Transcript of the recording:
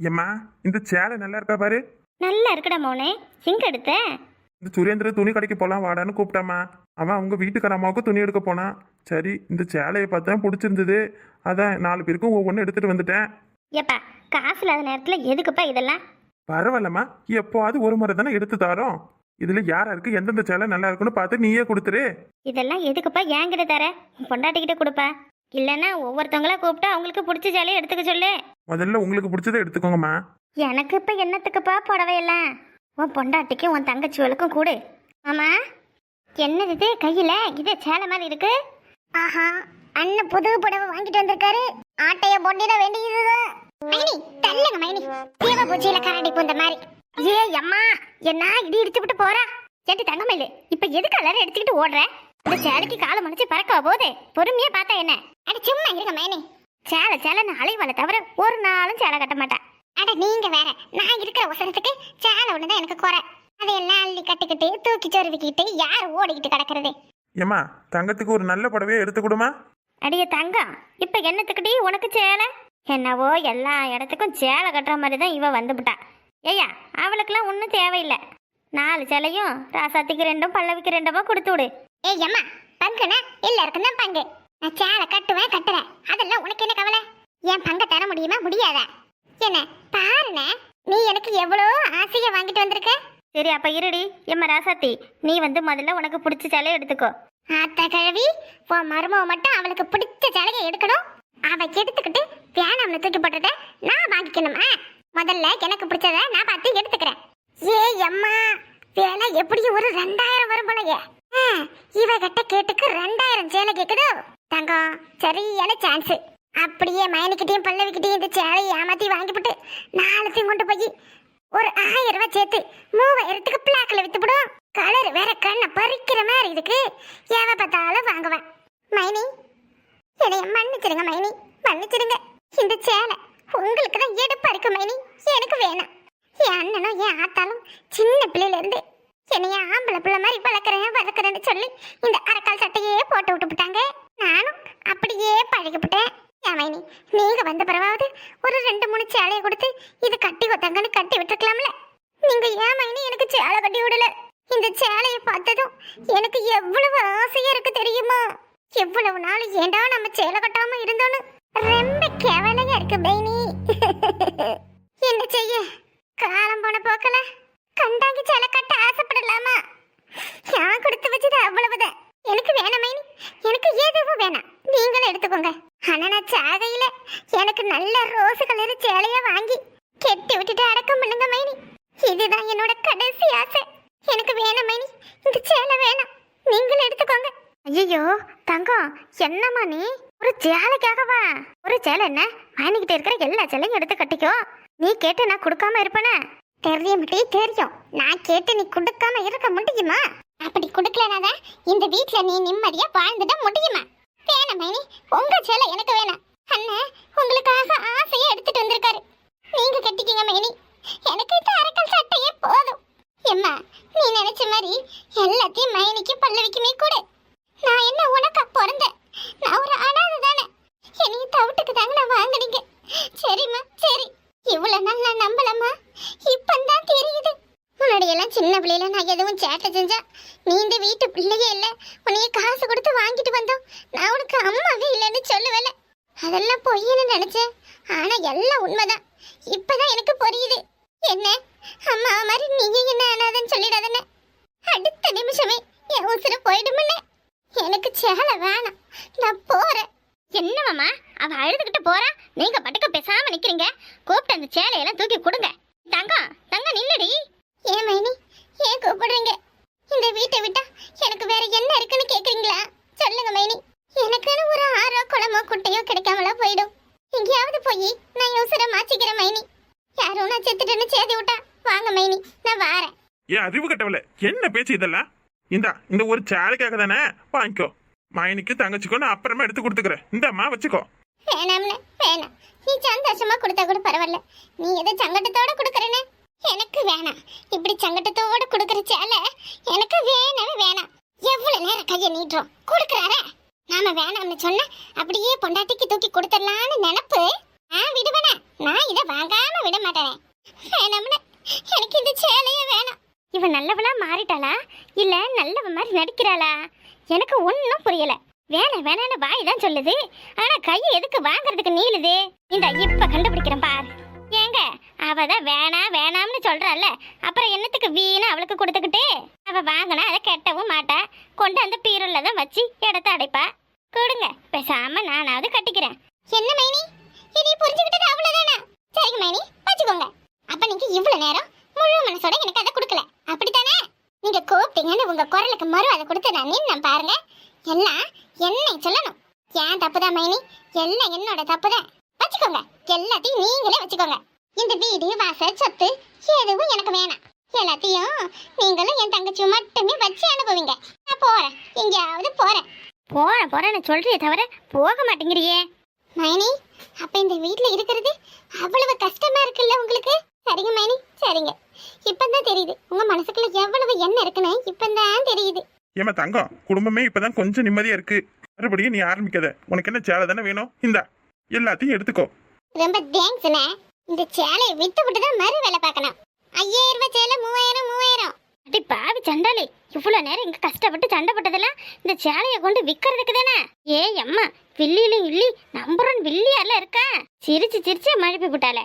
ஏம்மா இந்த சேலை நல்லா இருக்கா பாரு? நல்லா இருக்குடா மோனே. எங்க எடுத்த? இந்த சுரேந்திர துணி கடைக்கு போலாம் வாடான்னு கூப்பிட்டாமா அவன் அவங்க வீட்டுக்கார அம்மாவுக்கு துணி எடுக்க போனான். சரி இந்த சேலையை பார்த்தா பிடிச்சிருந்தது. அதான் நாலு பேருக்கும் ஒவ்வொன்று எடுத்துட்டு வந்துட்டேன். ஏப்பா காசு இல்லாத நேரத்துல எதுக்குப்பா இதெல்லாம்? பரவாயில்லம்மா எப்போவாது ஒரு முறை தானே எடுத்து தரோம். இதுல யாராருக்கு எந்தெந்த சேலை நல்லா இருக்குன்னு பார்த்து நீயே கொடுத்துரு. இதெல்லாம் எதுக்குப்பா என்கிட்ட தர? பொண்டாட்டிக்கிட்ட கொடுப்பா. இல்லைன்னா ஒவ்வொருத்தவங்களா கூப்பிட்டு அவங்களுக்கு பிடிச்ச ஜாலியை எடுத்துக்க சொல்லு. முதல்ல உங்களுக்கு பிடிச்சதை எடுத்துக்கோங்கம்மா. எனக்கு இப்ப என்னத்துக்குப்பா புடவையெல்லாம்? உன் பொண்டாட்டிக்கும் உன் தங்கச்சிகளுக்கும் கூடு. ஆமா? என்னது இது? கையில? இது சேலை மாதிரி இருக்கு? ஆஹா அண்ணன் புது புடவை வாங்கிட்டு வந்திருக்காரு. ஆட்டைய பொண்டிட வேண்டியதுதான் மைனி தள்ளுங்க மைனி. தீவ பூச்சியில கரடி பூந்த மாதிரி. ஏ அம்மா என்ன இடி இடிச்சு விட்டு போறா? ஏட்டி தங்கமயிலு இப்ப எதுக்கு எல்லாரும் எடுத்துக்கிட்டு ஓடுற? இந்த சேலைக்கு காலை மடிச்சு பறக்க போதே பொறுமையா பார்த்தா என்ன? அட சும்மா இருங்க மைனி சேலை சேலைன்னு அலைவாளை தவிர ஒரு நாளும் சேலை கட்ட மாட்டேன் அட நீங்க வேற. நான் இருக்கிற உசரத்துக்கு சேலை ஒண்ணுதான் எனக்கு குறை. அதையெல்லாம் அள்ளி கட்டிக்கிட்டு தூக்கி சொருவிக்கிட்டு யார் ஓடிக்கிட்டு கிடக்குறது? ஏம்மா தங்கத்துக்கு ஒரு நல்ல புடவையை எடுத்து கொடுமா? அடியே தங்கம். இப்ப என்னத்துக்குடி உனக்கு சேலை? என்னவோ எல்லா இடத்துக்கும் சேலை கட்டுற மாதிரி தான் இவ வந்துவிட்டா ஏய்யா அவளுக்கெல்லாம் ஒன்றும் தேவையில்லை. நாலு சேலையும் ராசாத்திக்கு ரெண்டும் பல்லவிக்கு ரெண்டுமா கொடுத்து விடு. ஏய் அம்மா பங்குனா? எல்லாருக்கும் தான் பங்கு. நான் சேலை கட்டுவேன் கட்டுறேன். அதெல்லாம் உனக்கு என்ன கவலை? என் பங்கை தர முடியுமா? முடியாத? என்ன பாருண்ணே நீ எனக்கு எவ்வளோ ஆசையை வாங்கிட்டு வந்திருக்க? சரி அப்ப இருடி. எம்ம ராசாத்தி நீ வந்து முதல்ல உனக்கு பிடிச்ச சேலையை எடுத்துக்கோ. ஆத்த கிழவி உன் மருமவ மட்டும் அவளுக்கு பிடிச்ச சேலையை எடுக்கணும். அவ எடுத்துக்கிட்டு வேணாம்னு தூக்கி போட்டத நான் வாங்கிக்கணுமா? முதல்ல எனக்கு பிடிச்சத நான் பார்த்து எடுத்துக்கிறேன். ஏ அம்மா வேலை எப்படியும் ஒரு ரெண்டாயிரம் வரும் போலயே. ஆ, இவ கிட்ட கேட்டுக்கு ரெண்டாயிரம் சேலை கேக்குதோ? தங்கம் சரியான சான்ஸு அப்படியே மயனிக்கிட்டையும் பல்லவிக்கிட்டையும் இந்த சேலையை ஏமாத்தி வாங்கிவிட்டு நாலுத்தையும் கொண்டு போய் ஒரு ஆயிரம் ரூபாய் சேர்த்து மூவாயிரத்துக்கு பிளாக்ல வித்துவிடும் கலர் வேற கண்ணை பறிக்கிற மாதிரி இருக்கு. எவ பார்த்தாலும் வாங்குவேன். மைனி என்னைய மன்னிச்சிருங்க மைனி மன்னிச்சிருங்க இந்த சேலை உங்களுக்கு தான் எடுப்பா இருக்கு மைனி. எனக்கு வேணாம். என் அண்ணனும் என் ஆத்தாலும் சின்ன பிள்ளையில இருந்து என்னைய ஆம்பளை பிள்ளை மாதிரி வளர்க்குறேன் வளர்க்குறேன்னு சொல்லி இந்த அரைக்கால் சட்டையே போட்டு விட்டுவிட்டாங்க நானும் அப்படியே பழகிப்பட்டேன். ஏன் மைனி நீங்க வந்த பிறவாவது ஒரு ரெண்டு மூணு சேலையை கொடுத்து இது கட்டி கொத்தங்கன்னு கட்டி விட்டுருக்கலாம்ல? நீங்க ஏன் மைனி எனக்கு சேலை கட்டி விடல? இந்த சேலையை பார்த்ததும் எனக்கு எவ்வளவு ஆசையா இருக்கு தெரியுமா? எவ்வளவு நாள் ஏண்டா நம்ம சேலை கட்டாம இருந்தோன்னு ரொம்ப கேவலையா இருக்கு பைனி என்ன செய்ய? காலம் போன போக்கல கண்டாங்கி சேலை கட்ட ஆசைப்படலாமா? நான் கொடுத்த வச்சது அவ்வளவுதான் எனக்கு வேணாம் மைனி எனக்கு எதுவும் வேணாம் நீங்களும் எடுத்துக்கோங்க ஆனா நான் சாகையில எனக்கு நல்ல ரோஸ் கலர் சேலைய வாங்கி கெட்டி விட்டுட்டு அடக்கம் பண்ணுங்க மைனி. இதுதான் என்னோட கடைசி ஆசை. எனக்கு வேணும் மைனி. இந்த சேலை வேணாம். நீங்களும் எடுத்துக்கோங்க. ஐயோ தங்கம். என்னம்மா நீ? ஒரு சேலைக்காகவா ஒரு சேலை என்ன? வாங்கிக்கிட்டு இருக்கிற எல்லா சேலையும் எடுத்து கட்டிக்கோ. நீ கேட்டு நான் கொடுக்காம இருப்பேனே. தெரியும் தெரியும். நான் கேட்டு நீ கொடுக்காம இருக்க முடியுமா? அப்படி கொடுக்கலனாதான் இந்த வீட்ல நீ நிம்மதியா வாழ்ந்துட முடியுமா? வேணாம் மைனி உங்க சேலை எனக்கு வேணாம். அண்ணன் உங்களுக்காக ஆசையா எடுத்துட்டு வந்திருக்காரு. நீங்க கட்டிக்கிங்க மைனி. எனக்கு இந்த அரக்கல் சட்டையே போதும். எம்மா நீ நினைச்ச மாதிரி எல்லாத்தையும் மைனிக்கு பல்லவிக்குமே கூட. நான் என்ன உனக்கா பிறந்தேன் நான் ஒரு அனாதை தானே. என்னைய தவிட்டுக்கு தாங்க நான் வாங்கினீங்க. சரிம்மா சரி. இவ்வளவு நாள் நான் நம்பலம்மா. இப்பந்தான் தெரியுது. முன்னாடியெல்லாம் சின்ன பிள்ளையில நான் எதுவும் சேட்டை செஞ்சா நீ இந்த வீட்டு பிள்ளையே இல்லை. உன்னைய காசு கொடுத்து வாங்கிட்டு வந்தோம். நான் உனக்கு அம்மாவே இல்லைன்னு சொல்லுவேல. அதெல்லாம் பொய்யன்னு நினைச்சேன். ஆனா எல்லாம் உண்மைதான். இப்பதான் எனக்கு புரியுது. என்ன? அம்மா மாதிரி நீங்க என்ன ஆனாதன்னு சொல்லிடாதன்னு அடுத்த நிமிஷமே என் உசுறு போயிடுமுல்ல எனக்கு சேலை வேணாம். நான் போறேன். என்ன மாமா? அவ அழுதுகிட்டு போறா? நீங்க பட்டுக்க பேசாம நிக்கிறீங்க. கூப்பிட்டு அந்த சேலையெல்லாம் தூக்கி கொடுங்க. தங்கம் தங்கம் நில்லடி ஏன் மைனி ஏன் கூப்பிடுறீங்க இந்த வீட்டை விட்டா எனக்கு வேற என்ன இருக்குன்னு கேக்குறீங்களா சொல்லுங்க மைனி எனக்குன்னு ஒரு ஆறோ குளமோ குட்டையோ கிடைக்காமலா போயிடும் எங்கேயாவது போய் நான் யோசனை மாச்சிக்கிறேன் மைனி யாரும் நான் செத்துட்டேன்னு சேதி விட்டா? வாங்க மைனி நான் வாரேன். ஏன் அறிவு கட்டவல என்ன பேச்சு இதெல்லாம்? இந்தா இந்த ஒரு சேலைக்காக தானே? வாங்கிக்கோ. மைனிக்கு தங்கச்சிக்கோ நான் அப்புறமா எடுத்து கொடுத்துக்கிறேன். இந்தாம்மா வச்சுக்கோ. வேணாம்னு வேணாம். நீ சந்தோஷமா கொடுத்தா கூட பரவாயில்ல. நீ ஏதோ சங்கட்டத்தோட கொடுக்கறேன்னு? எனக்கு வேணாம். இப்படி சங்கட்டத்தோட கொடுக்கற சேலை எனக்கு வேணவே வேணாம். எவ்வளவு நேரம் கையை நீட்டுறோம்? கொடுக்கறாரே. நாம வேணாம்னு சொன்ன அப்படியே பொண்டாட்டிக்கு தூக்கி கொடுத்துடலான்னு நினப்பு? ஆ விடுவேனா. நான் இதை வாங்காம விட மாட்டேனே. வேணாம்னு. எனக்கு இந்த சேலையே வேணாம். இவ நல்லவளா மாறிட்டாளா? இல்ல நல்லவ மாதிரி நடிக்கிறாளா? எனக்கு ஒன்றும் புரியல. வேணாம் வேணாம்னு வாய் தான் சொல்லுது. ஆனா கை எதுக்கு வாங்குறதுக்கு நீளுது? இந்த இப்ப கண்டுபிடிக்கிறேன் பார். ஏங்க அவ தான் வேணாம் வேணாம்னு சொல்றால அப்புறம் என்னத்துக்கு வீணா அவளுக்கு கொடுத்துக்கிட்டு? அவ வாங்கினா அதை கெட்டவும் மாட்டா. கொண்டு அந்த பீரோல தான் வச்சு இடத்த அடைப்பா. கொடுங்க பேசாம நானாவது கட்டிக்கிறேன். என்ன மைனி? இனி புரிஞ்சுக்கிட்டது அவ்வளவுதானா? சரிங்க மைனி. வச்சுக்கோங்க அப்ப நீங்க இவ்வளவு நேரம் முழு மனசோட எனக்கு அதை கொடுக்கல அப்படித்தானே நீங்க கூப்பிட்டீங்கன்னு உங்க குரலுக்கு மறு அதை கொடுத்து நான் நின்னு பாருங்க. எல்லாம் என்னை சொல்லணும். ஏன் தப்புதான் மைனி? எல்லாம் என்னோட தப்புதான். வச்சுக்கோங்க. எல்லாத்தையும் நீங்களே வச்சுக்கோங்க. இந்த வீடு வாசல் சொத்து எதுவும் எனக்கு வேணாம். எல்லாத்தையும் நீங்களும் என் தங்கச்சி மட்டுமே வச்சு அனுபவிங்க. நான் போறேன். எங்கேயாவது போறேன். போறேன் போறேன்னு சொல்றியே தவிர போக மாட்டேங்கிறியே. மைனி அப்ப இந்த வீட்ல இருக்கிறது அவ்வளவு கஷ்டமா இருக்குல்ல உங்களுக்கு? சரிங்க மைனி. சரிங்க. இப்பதான் தெரியுது. உங்க மனசுக்குள்ள எவ்வளவு என்ன இருக்குன்னு இப்பதான் தெரியுது. ஏமா தங்கம் குடும்பமே இப்பதான் கொஞ்சம் நிம்மதியா இருக்கு. மறுபடியும் நீ ஆரம்பிக்காத. உனக்கு என்ன சேலை தானே வேணும்? இந்தா எல்லாத்தையும் எடுத்துக்கோ. ரொம்ப தேங்க்ஸ்ண்ணே இந்த சேலையை வித்து விட்டு தான் மறு வேலை பார்க்கணும். ஐயாயிரம் ரூபாய் சேலை மூவாயிரம் மூவாயிரம். அடி பாவி சண்டாளி இவ்வளவு நேரம் இங்க கஷ்டப்பட்டு சண்டை போட்டதெல்லாம் இந்த சேலையை கொண்டு விக்கிறதுக்கு தானே? ஏய் அம்மா வில்லியிலும் இல்லி நம்புறன் வில்லியால இருக்கா? சிரிச்சு சிரிச்சு மழுப்பி விட்டாளே